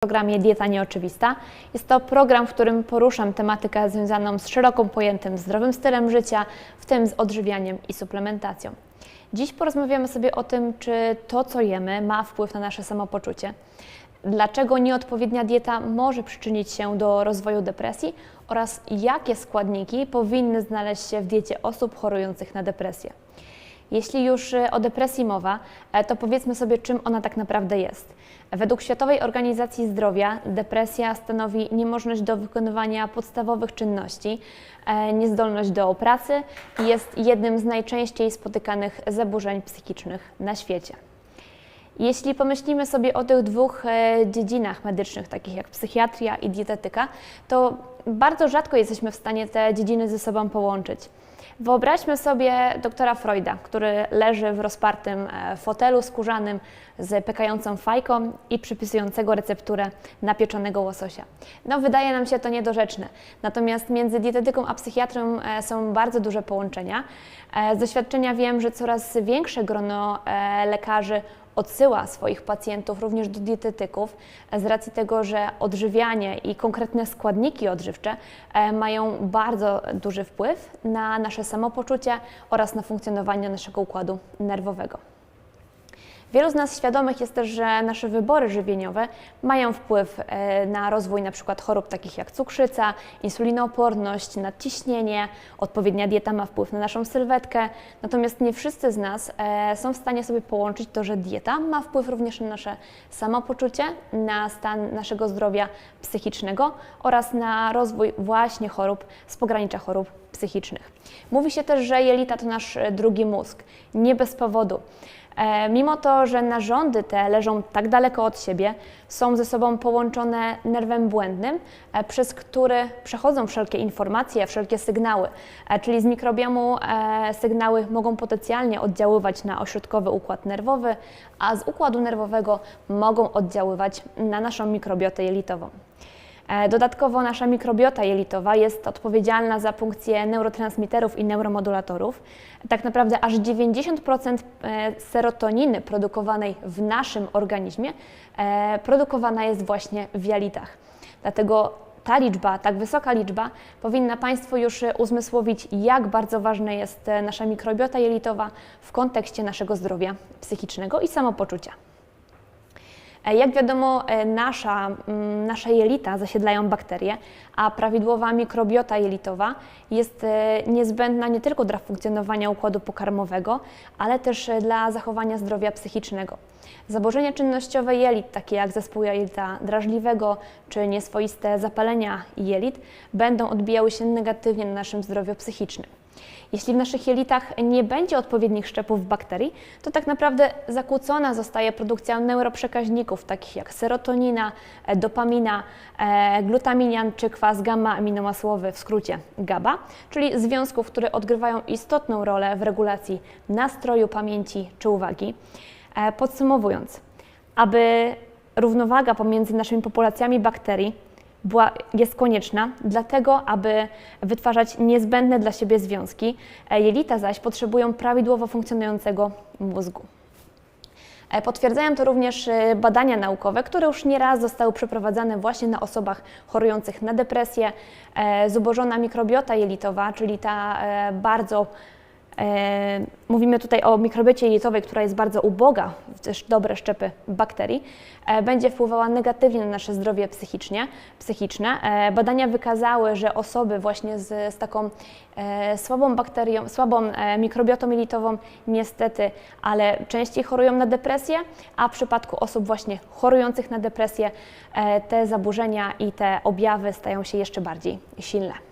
programie Dieta Nieoczywista. Jest to program, w którym poruszam tematykę związaną z szeroko pojętym zdrowym stylem życia, w tym z odżywianiem i suplementacją. Dziś porozmawiamy sobie o tym, czy to, co jemy, ma wpływ na nasze samopoczucie. Dlaczego nieodpowiednia dieta może przyczynić się do rozwoju depresji oraz jakie składniki powinny znaleźć się w diecie osób chorujących na depresję. Jeśli już e, o depresji mowa, e, to powiedzmy sobie, czym ona tak naprawdę jest. Według Światowej Organizacji Zdrowia depresja stanowi niemożność do wykonywania podstawowych czynności, e, niezdolność do pracy i jest jednym z najczęściej spotykanych zaburzeń psychicznych na świecie. Jeśli pomyślimy sobie o tych dwóch e, dziedzinach medycznych, takich jak psychiatria i dietetyka, to bardzo rzadko jesteśmy w stanie te dziedziny ze sobą połączyć. Wyobraźmy sobie doktora Freuda, który leży w rozpartym e, fotelu skórzanym z pekającą fajką i przypisującego recepturę napieczonego łososia. No, wydaje nam się to niedorzeczne. Natomiast między dietetyką a psychiatrą e, są bardzo duże połączenia. E, Z doświadczenia wiem, że coraz większe grono lekarzy odsyła swoich pacjentów również do dietetyków e, z racji tego, że odżywianie i konkretne składniki odżywcze e, mają bardzo duży wpływ na nasze samopoczucie oraz na funkcjonowanie naszego układu nerwowego. Wielu z nas świadomych jest też, że nasze wybory żywieniowe mają wpływ e, na rozwój np. chorób takich jak cukrzyca, insulinooporność, nadciśnienie, odpowiednia dieta ma wpływ na naszą sylwetkę. Natomiast nie wszyscy z nas e, są w stanie sobie połączyć to, że dieta ma wpływ również na nasze samopoczucie, na stan naszego zdrowia psychicznego oraz na rozwój właśnie chorób z pogranicza chorób psychicznych. Mówi się też, że jelita to nasz e, drugi mózg. Nie bez powodu. E, Mimo to, że narządy te leżą tak daleko od siebie, są ze sobą połączone nerwem błędnym, e, przez który przechodzą wszelkie informacje, wszelkie sygnały. Czyli z mikrobiomu sygnały mogą potencjalnie oddziaływać na ośrodkowy układ nerwowy, a z układu nerwowego mogą oddziaływać na naszą mikrobiotę jelitową. E, Dodatkowo nasza mikrobiota jelitowa jest odpowiedzialna za funkcję neurotransmiterów i neuromodulatorów. Tak naprawdę aż 90% e, serotoniny produkowanej w naszym organizmie e, produkowana jest właśnie w jelitach. Dlatego ta liczba, tak wysoka liczba, powinna Państwu już uzmysłowić, jak bardzo ważna jest nasza mikrobiota jelitowa w kontekście naszego zdrowia psychicznego i samopoczucia. E, Jak wiadomo, e, nasza, mm, nasze jelita zasiedlają bakterie, a prawidłowa mikrobiota jelitowa jest e, niezbędna nie tylko dla funkcjonowania układu pokarmowego, ale też dla zachowania zdrowia psychicznego. Zaburzenia czynnościowe jelit, takie jak zespół jelita drażliwego czy nieswoiste zapalenia jelit, będą odbijały się negatywnie na naszym zdrowiu psychicznym. Jeśli w naszych jelitach nie będzie odpowiednich szczepów bakterii, to tak naprawdę zakłócona zostaje produkcja neuroprzekaźników takich jak serotonina, e, dopamina, e, glutaminian czy kwas gamma-aminomasłowy, w skrócie GABA, czyli związków, które odgrywają istotną rolę w regulacji nastroju, pamięci czy uwagi. E, Podsumowując, aby równowaga pomiędzy naszymi populacjami bakterii była, jest konieczna, dlatego aby wytwarzać niezbędne dla siebie związki. E, Jelita zaś potrzebują prawidłowo funkcjonującego mózgu. E, Potwierdzają to również e, badania naukowe, które już nieraz zostały przeprowadzane właśnie na osobach chorujących na depresję. Zubożona mikrobiota jelitowa, czyli ta bardzo mówimy tutaj o mikrobiocie jelitowej, która jest bardzo uboga w też dobre szczepy bakterii, e, będzie wpływała negatywnie na nasze zdrowie psychicznie, psychiczne. E, badania wykazały, że osoby właśnie z, z taką e, słabą bakterią, słabą e, mikrobiotą jelitową niestety, ale częściej chorują na depresję, a w przypadku osób właśnie chorujących na depresję e, te zaburzenia i te objawy stają się jeszcze bardziej silne.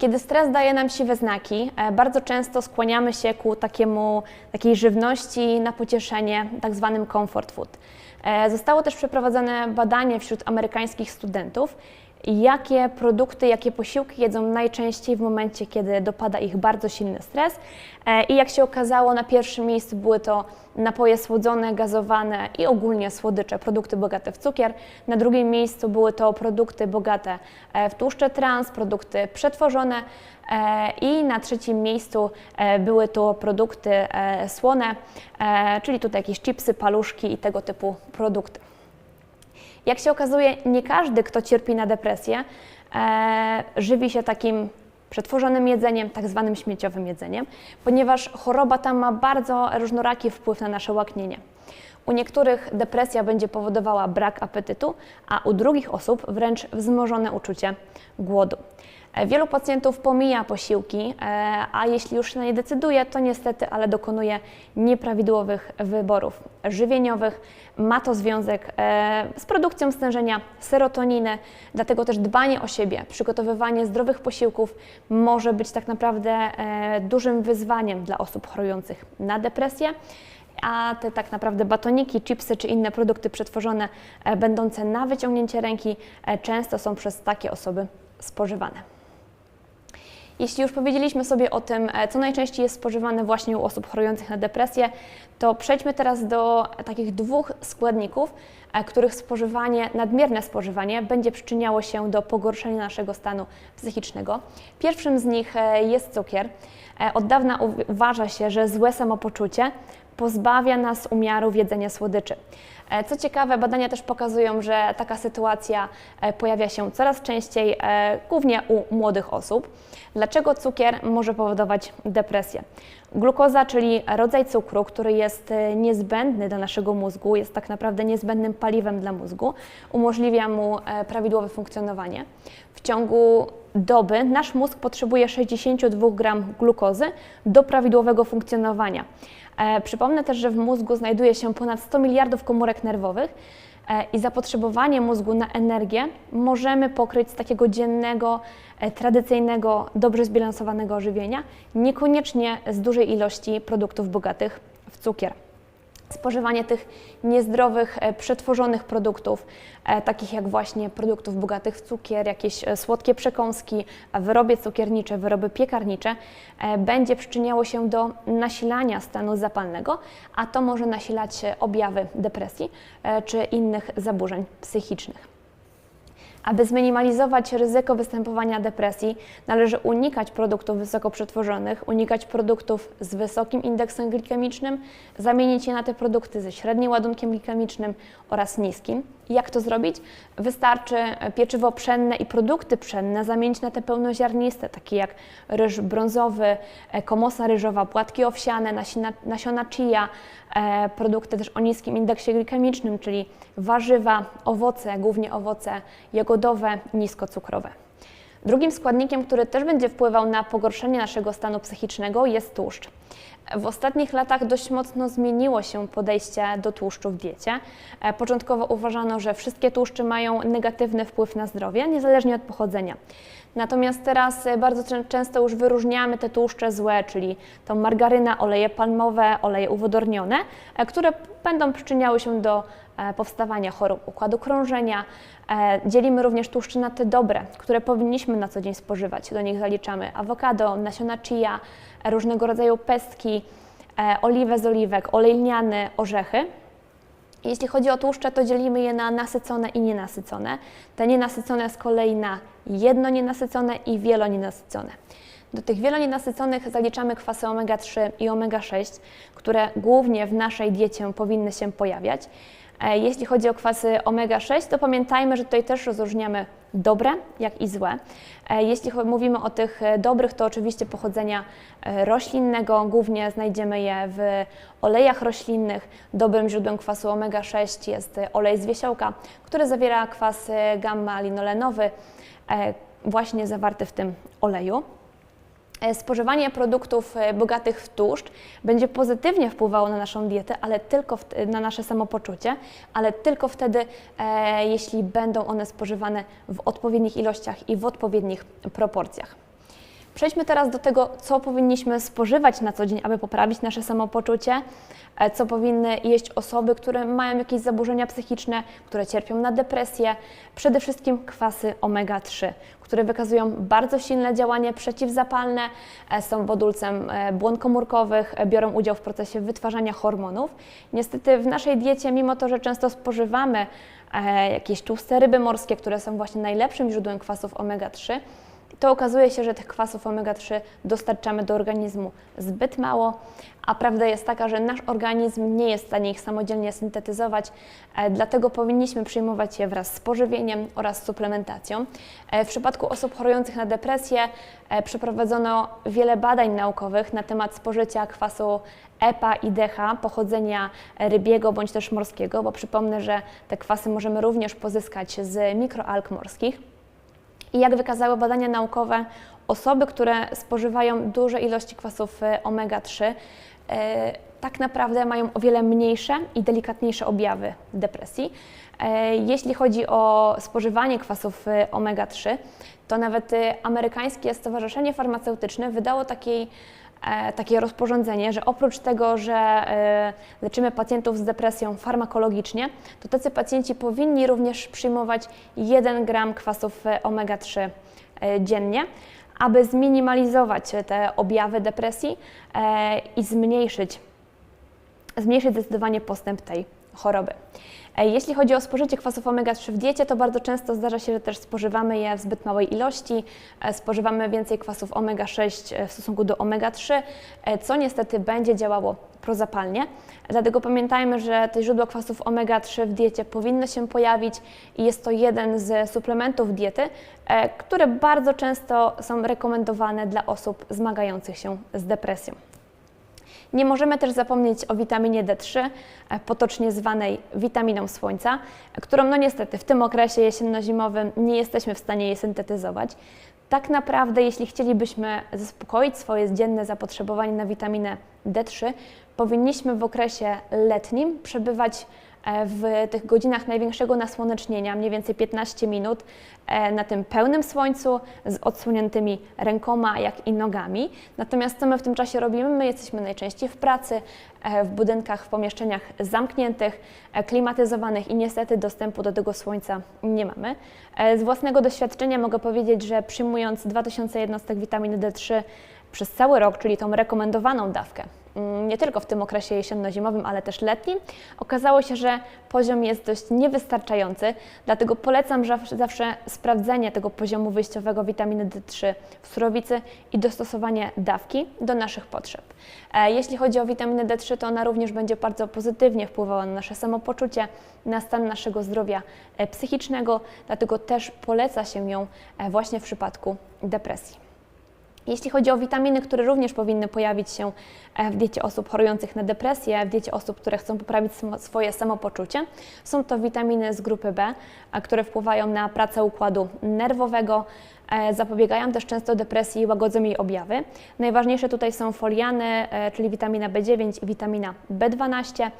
Kiedy stres daje nam siwe znaki, e, bardzo często skłaniamy się ku takiemu, takiej żywności na pocieszenie, tak zwanym comfort food. E, Zostało też przeprowadzone badanie wśród amerykańskich studentów, jakie produkty, jakie posiłki jedzą najczęściej w momencie, kiedy dopada ich bardzo silny stres. E, I jak się okazało, na pierwszym miejscu były to napoje słodzone, gazowane i ogólnie słodycze, produkty bogate w cukier. Na drugim miejscu były to produkty bogate e, w tłuszcze trans, produkty przetworzone. E, I na trzecim miejscu były to produkty słone, czyli tutaj jakieś chipsy, paluszki i tego typu produkty. Jak się okazuje, nie każdy, kto cierpi na depresję, e, żywi się takim przetworzonym jedzeniem, tak zwanym śmieciowym jedzeniem, ponieważ choroba ta ma bardzo różnoraki wpływ na nasze łaknienie. U niektórych depresja będzie powodowała brak apetytu, a u drugich osób wręcz wzmożone uczucie głodu. E, Wielu pacjentów pomija posiłki, e, a jeśli już na nie decyduje, to niestety, ale dokonuje nieprawidłowych wyborów żywieniowych. Ma to związek e, z produkcją stężenia serotoniny, dlatego też dbanie o siebie, przygotowywanie zdrowych posiłków może być tak naprawdę dużym wyzwaniem dla osób chorujących na depresję a te tak naprawdę batoniki, chipsy czy inne produkty przetworzone, e, będące na wyciągnięcie ręki, e, często są przez takie osoby spożywane. Jeśli już powiedzieliśmy sobie o tym, e, co najczęściej jest spożywane właśnie u osób chorujących na depresję, to przejdźmy teraz do takich dwóch składników, których spożywanie, nadmierne spożywanie będzie przyczyniało się do pogorszenia naszego stanu psychicznego. Pierwszym z nich jest cukier. Od dawna uw- uważa się, że złe samopoczucie pozbawia nas umiaru jedzenia słodyczy. E, Co ciekawe, badania też pokazują, że taka sytuacja e, pojawia się coraz częściej, e, głównie u młodych osób. Dlaczego cukier może powodować depresję? Glukoza, czyli rodzaj cukru, który jest niezbędny dla naszego mózgu, jest tak naprawdę niezbędnym paliwem dla mózgu, umożliwia mu prawidłowe funkcjonowanie. W ciągu doby nasz mózg potrzebuje 62 gram glukozy do prawidłowego funkcjonowania. E, Przypomnę też, że w mózgu znajduje się ponad 100 miliardów komórek nerwowych e, i zapotrzebowanie mózgu na energię możemy pokryć z takiego dziennego, e, tradycyjnego, dobrze zbilansowanego żywienia, niekoniecznie z dużej ilości produktów bogatych w cukier. Spożywanie tych niezdrowych, e, przetworzonych produktów, e, takich jak właśnie produktów bogatych w cukier, jakieś e, słodkie przekąski, wyroby cukiernicze, wyroby piekarnicze, będzie przyczyniało się do nasilania stanu zapalnego, a to może nasilać objawy depresji czy innych zaburzeń psychicznych. Aby zminimalizować ryzyko występowania depresji, należy unikać produktów wysoko przetworzonych, unikać produktów z wysokim indeksem glikemicznym, zamienić je na te produkty ze średnim ładunkiem glikemicznym oraz niskim. Jak to zrobić? Wystarczy pieczywo pszenne i produkty pszenne zamienić na te pełnoziarniste, takie jak ryż brązowy, e, komosa ryżowa, płatki owsiane, nasiona, nasiona chia, e, produkty też o niskim indeksie glikemicznym, czyli warzywa, owoce, głównie owoce jagodowe, niskocukrowe. Drugim składnikiem, który też będzie wpływał na pogorszenie naszego stanu psychicznego jest tłuszcz. W ostatnich latach dość mocno zmieniło się podejście do tłuszczu w diecie. E, Początkowo uważano, że wszystkie tłuszcze mają negatywny wpływ na zdrowie, niezależnie od pochodzenia. Natomiast teraz e, bardzo czę- często już wyróżniamy te tłuszcze złe, czyli tą margarynę, oleje palmowe, oleje uwodornione, e, które będą przyczyniały się do e, powstawania chorób układu krążenia. Dzielimy również tłuszcze na te dobre, które powinniśmy na co dzień spożywać. Do nich zaliczamy awokado, nasiona chia, różnego rodzaju pestki, oliwę z oliwek, olej lniany, orzechy. Jeśli chodzi o tłuszcze, to dzielimy je na nasycone i nienasycone. Te nienasycone z kolei na jednonienasycone i wielonienasycone. Do tych wielonienasyconych zaliczamy kwasy omega-3 i omega-6, które głównie w naszej diecie powinny się pojawiać. E, Jeśli chodzi o kwasy omega-6, to pamiętajmy, że tutaj też rozróżniamy dobre, jak i złe. E, Jeśli mówimy o tych e, dobrych, to oczywiście pochodzenia roślinnego, głównie znajdziemy je w olejach roślinnych. Dobrym źródłem kwasu omega-6 jest olej z wiesiołka, który zawiera kwas gamma-linolenowy, właśnie zawarty w tym oleju. E, Spożywanie produktów e, bogatych w tłuszcz będzie pozytywnie wpływało na naszą dietę, ale tylko na nasze samopoczucie, ale tylko wtedy, e, jeśli będą one spożywane w odpowiednich ilościach i w odpowiednich proporcjach. Przejdźmy teraz do tego, co powinniśmy spożywać na co dzień, aby poprawić nasze samopoczucie, e, co powinny jeść osoby, które mają jakieś zaburzenia psychiczne, które cierpią na depresję. Przede wszystkim kwasy omega-3, które wykazują bardzo silne działanie przeciwzapalne, e, są wodulcem e, błon komórkowych, biorą udział w procesie wytwarzania hormonów. Niestety w naszej diecie, mimo to, że często spożywamy jakieś tłuste ryby morskie, które są właśnie najlepszym źródłem kwasów omega-3, to okazuje się, że tych kwasów omega-3 dostarczamy do organizmu zbyt mało, a prawda jest taka, że nasz organizm nie jest w stanie ich samodzielnie syntetyzować, e, dlatego powinniśmy przyjmować je wraz z pożywieniem oraz suplementacją. E, w przypadku osób chorujących na depresję e, przeprowadzono wiele badań naukowych na temat spożycia kwasu EPA i DHA pochodzenia rybiego bądź też morskiego, bo przypomnę, że te kwasy możemy również pozyskać z mikroalg morskich. I jak wykazały badania naukowe, osoby, które spożywają duże ilości kwasów e, omega-3, e, tak naprawdę mają o wiele mniejsze i delikatniejsze objawy depresji. E, jeśli chodzi o spożywanie kwasów omega-3, to nawet amerykańskie Stowarzyszenie Farmaceutyczne wydało takiej takie rozporządzenie, że oprócz tego, że e, leczymy pacjentów z depresją farmakologicznie, to tacy pacjenci powinni również przyjmować 1 gram kwasów e, omega-3 dziennie, aby zminimalizować te objawy depresji i zmniejszyć, zmniejszyć zdecydowanie postęp tej choroby. E, jeśli chodzi o spożycie kwasów omega-3 w diecie, to bardzo często zdarza się, że też spożywamy je w zbyt małej ilości, e, spożywamy więcej kwasów omega-6 e, w stosunku do omega-3, co niestety będzie działało prozapalnie. Dlatego pamiętajmy, że te źródła kwasów omega-3 w diecie powinny się pojawić i jest to jeden z suplementów diety, które bardzo często są rekomendowane dla osób zmagających się z depresją. Nie możemy też zapomnieć o witaminie D3, e, potocznie zwanej witaminą słońca, którą no niestety w tym okresie jesienno-zimowym nie jesteśmy w stanie jej syntetyzować. Tak naprawdę, jeśli chcielibyśmy zaspokoić swoje dzienne zapotrzebowanie na witaminę D3, powinniśmy w okresie letnim przebywać w tych godzinach największego nasłonecznienia, mniej więcej 15 minut, e, na tym pełnym słońcu, z odsłoniętymi rękoma, jak i nogami. Natomiast co my w tym czasie robimy? My jesteśmy najczęściej w pracy, e, w budynkach, w pomieszczeniach zamkniętych, klimatyzowanych i niestety dostępu do tego słońca nie mamy. Z własnego doświadczenia mogę powiedzieć, że przyjmując 2000 jednostek witaminy D3 przez cały rok, czyli tą rekomendowaną dawkę, nie tylko w tym okresie jesienno-zimowym, ale też letnim, okazało się, że poziom jest dość niewystarczający, dlatego polecam zawsze sprawdzenie tego poziomu wyjściowego witaminy D3 w surowicy i dostosowanie dawki do naszych potrzeb. E, jeśli chodzi o witaminę D3, to ona również będzie bardzo pozytywnie wpływała na nasze samopoczucie, na stan naszego zdrowia e, psychicznego, dlatego też poleca się ją e, właśnie w przypadku depresji. Jeśli chodzi o witaminy, które również powinny pojawić się e, w diecie osób chorujących na depresję, w diecie osób, które chcą poprawić swoje samopoczucie, są to witaminy z grupy B, które wpływają na pracę układu nerwowego, e, zapobiegają też często depresji i łagodzą jej objawy. Najważniejsze tutaj są foliany, e, czyli witamina B9 i witamina B12.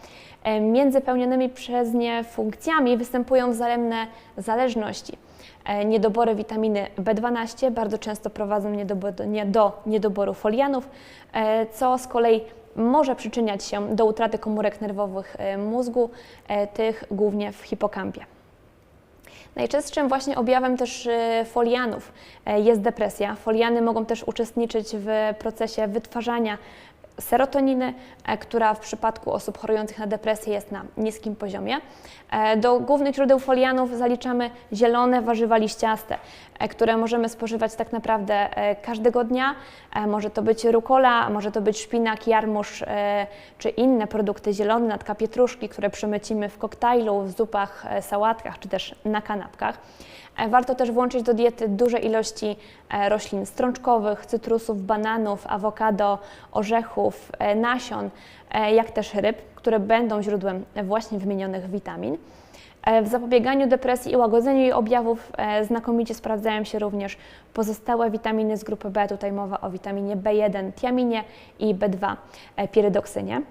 Między pełnionymi przez nie funkcjami występują wzajemne zależności. E, niedobory witaminy B12 bardzo często prowadzą do niedoboru folianów, e, co z kolei może przyczyniać się do utraty komórek nerwowych e, mózgu, tych głównie w hipokampie. Najczęstszym właśnie objawem też folianów jest depresja. Foliany mogą też uczestniczyć w procesie wytwarzania serotoniny, e, która w przypadku osób chorujących na depresję jest na niskim poziomie. E, do głównych źródeł folianów zaliczamy zielone warzywa liściaste, e, które możemy spożywać tak naprawdę każdego dnia. Może to być rukola, może to być szpinak, jarmuż czy inne produkty zielone, natka pietruszki, które przemycimy w koktajlu, w zupach, sałatkach czy też na kanapkach. Warto też włączyć do diety duże ilości roślin strączkowych, cytrusów, bananów, awokado, orzechów, e, nasion, jak też ryb, które będą źródłem właśnie wymienionych witamin. W zapobieganiu depresji i łagodzeniu jej objawów znakomicie sprawdzają się również pozostałe witaminy z grupy B. Tutaj mowa o witaminie B1, tiaminie i B2, pirydoksynie.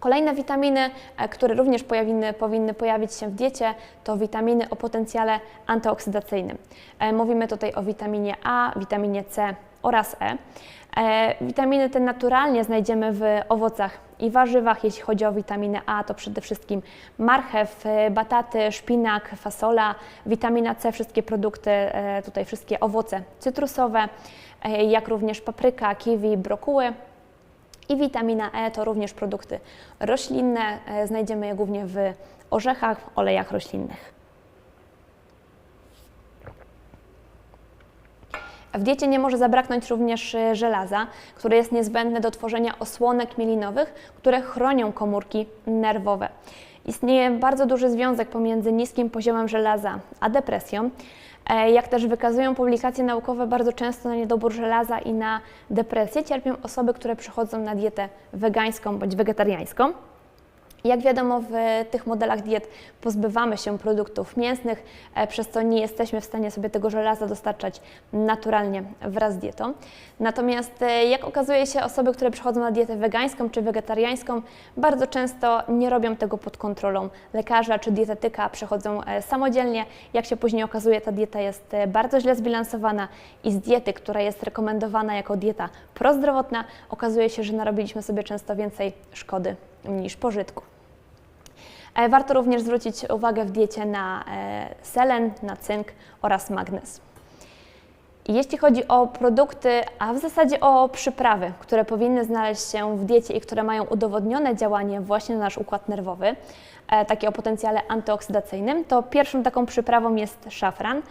Kolejne witaminy, e, które również powinny, powinny pojawić się w diecie, to witaminy o potencjale antyoksydacyjnym. E, mówimy tutaj o witaminie A, witaminie C oraz E. E. Witaminy te naturalnie znajdziemy w owocach i warzywach. Jeśli chodzi o witaminę A, to przede wszystkim marchew, bataty, szpinak, fasola, witamina C, wszystkie produkty, tutaj wszystkie owoce cytrusowe, jak również papryka, kiwi, brokuły. I witamina E to również produkty roślinne. E, znajdziemy je głównie w orzechach, olejach roślinnych. W diecie nie może zabraknąć również y, żelaza, które jest niezbędne do tworzenia osłonek mielinowych, które chronią komórki nerwowe. Istnieje bardzo duży związek pomiędzy niskim poziomem żelaza a depresją. E, Jak też wykazują publikacje naukowe, bardzo często na niedobór żelaza i na depresję cierpią osoby, które przechodzą na dietę wegańską bądź wegetariańską. Jak wiadomo, w tych modelach diet pozbywamy się produktów mięsnych, e, przez co nie jesteśmy w stanie sobie tego żelaza dostarczać naturalnie wraz z dietą. Natomiast, e, jak okazuje się, osoby, które przechodzą na dietę wegańską czy wegetariańską, bardzo często nie robią tego pod kontrolą lekarza czy dietetyka, przechodzą e, samodzielnie. Jak się później okazuje, ta dieta jest bardzo źle zbilansowana i z diety, która jest rekomendowana jako dieta prozdrowotna, okazuje się, że narobiliśmy sobie często więcej szkody niż pożytku. E, Warto również zwrócić uwagę w diecie na e, selen, na cynk oraz magnez. Jeśli chodzi o produkty, a w zasadzie o przyprawy, które powinny znaleźć się w diecie i które mają udowodnione działanie właśnie na nasz układ nerwowy, e, takie o potencjale antyoksydacyjnym, to pierwszą taką przyprawą jest szafran.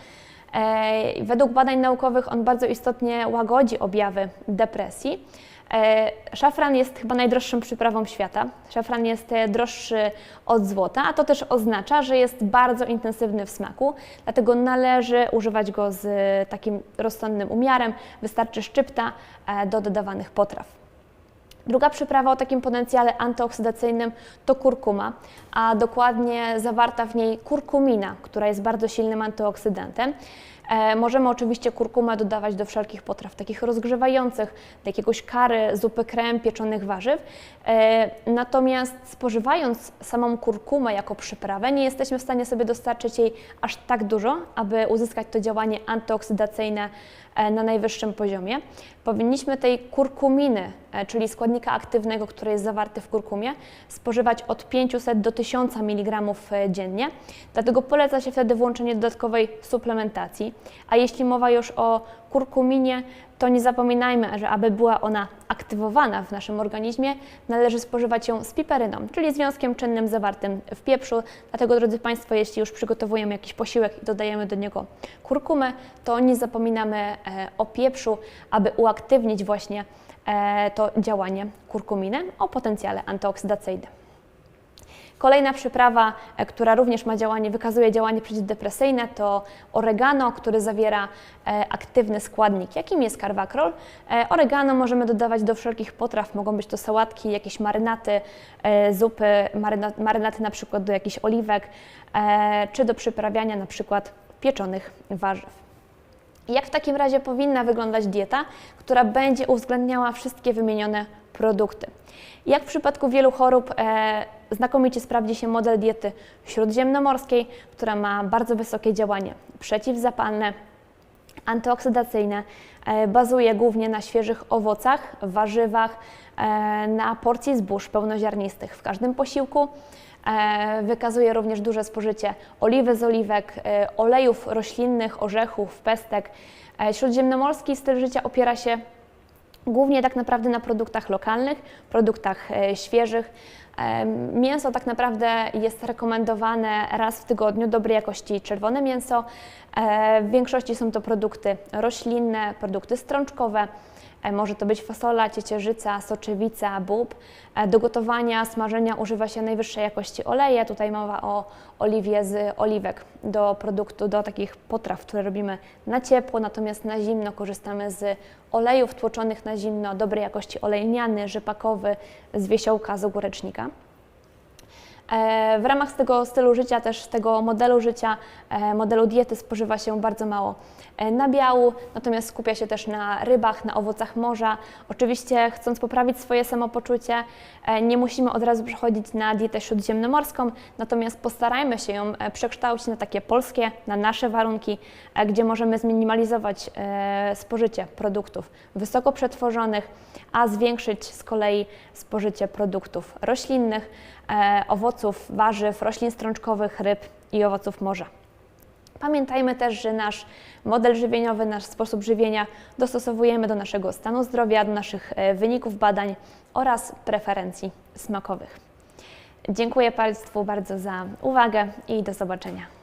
Według badań naukowych on bardzo istotnie łagodzi objawy depresji. E, Szafran jest chyba najdroższą przyprawą świata. Szafran jest e, droższy od złota, a to też oznacza, że jest bardzo intensywny w smaku, dlatego należy używać go z e, takim rozsądnym umiarem. Wystarczy szczypta do dodawanych potraw. Druga przyprawa o takim potencjale antyoksydacyjnym to kurkuma, a dokładnie zawarta w niej kurkumina, która jest bardzo silnym antyoksydantem. E, możemy oczywiście kurkumę dodawać do wszelkich potraw takich rozgrzewających, do jakiegoś kary, zupy krem, pieczonych warzyw. E, natomiast spożywając samą kurkumę jako przyprawę, nie jesteśmy w stanie sobie dostarczyć jej aż tak dużo, aby uzyskać to działanie antyoksydacyjne na najwyższym poziomie. Powinniśmy tej kurkuminy, e, czyli składnika aktywnego, który jest zawarty w kurkumie, spożywać od 500 do 1000 mg e, dziennie. Dlatego poleca się wtedy włączenie dodatkowej suplementacji. A jeśli mowa już o kurkuminie, to nie zapominajmy, że aby była ona aktywowana w naszym organizmie, należy spożywać ją z piperyną, czyli związkiem czynnym zawartym w pieprzu. Dlatego, drodzy Państwo, jeśli już przygotowujemy jakiś posiłek i dodajemy do niego kurkumę, to nie zapominamy e, o pieprzu, aby uaktywnić właśnie e, to działanie kurkuminy o potencjale antyoksydacyjnym. Kolejna przyprawa, e, która również ma działanie, wykazuje działanie przeciwdepresyjne, to oregano, który zawiera e, aktywny składnik, jakim jest karwakrol. E, Oregano możemy dodawać do wszelkich potraw, mogą być to sałatki, jakieś marynaty, zupy, maryna, marynaty na przykład do jakichś oliwek, czy do przyprawiania na przykład pieczonych warzyw. Jak w takim razie powinna wyglądać dieta, która będzie uwzględniała wszystkie wymienione produkty? Jak w przypadku wielu chorób, znakomicie sprawdzi się model diety śródziemnomorskiej, która ma bardzo wysokie działanie przeciwzapalne, antyoksydacyjne, e, bazuje głównie na świeżych owocach, warzywach, e, na porcji zbóż pełnoziarnistych w każdym posiłku. E, Wykazuje również duże spożycie oliwy z oliwek, olejów roślinnych, orzechów, pestek. Śródziemnomorski styl życia opiera się głównie tak naprawdę na produktach lokalnych, produktach e, świeżych. E, Mięso tak naprawdę jest rekomendowane raz w tygodniu, dobrej jakości czerwone mięso. E, W większości są to produkty roślinne, produkty strączkowe. E, Może to być fasola, ciecierzyca, soczewica, bób. E, Do gotowania, smażenia używa się najwyższej jakości oleje. Tutaj mowa o oliwie z oliwek do produktu, do takich potraw, które robimy na ciepło, natomiast na zimno korzystamy z olejów tłoczonych na zimno, dobrej jakości olej lniany, rzepakowy, z wiesiołka, z ogórecznika. E, W ramach tego stylu życia, też tego modelu życia, modelu diety spożywa się bardzo mało nabiału, natomiast skupia się też na rybach, na owocach morza. Oczywiście chcąc poprawić swoje samopoczucie, e, nie musimy od razu przechodzić na dietę śródziemnomorską, natomiast postarajmy się ją e, przekształcić na takie polskie, na nasze warunki, e, gdzie możemy zminimalizować e, spożycie produktów wysoko przetworzonych, a zwiększyć z kolei spożycie produktów roślinnych, e, owoców, warzyw, roślin strączkowych, ryb i owoców morza. Pamiętajmy też, że nasz model żywieniowy, nasz sposób żywienia dostosowujemy do naszego stanu zdrowia, do naszych e, wyników badań oraz preferencji smakowych. Dziękuję Państwu bardzo za uwagę i do zobaczenia.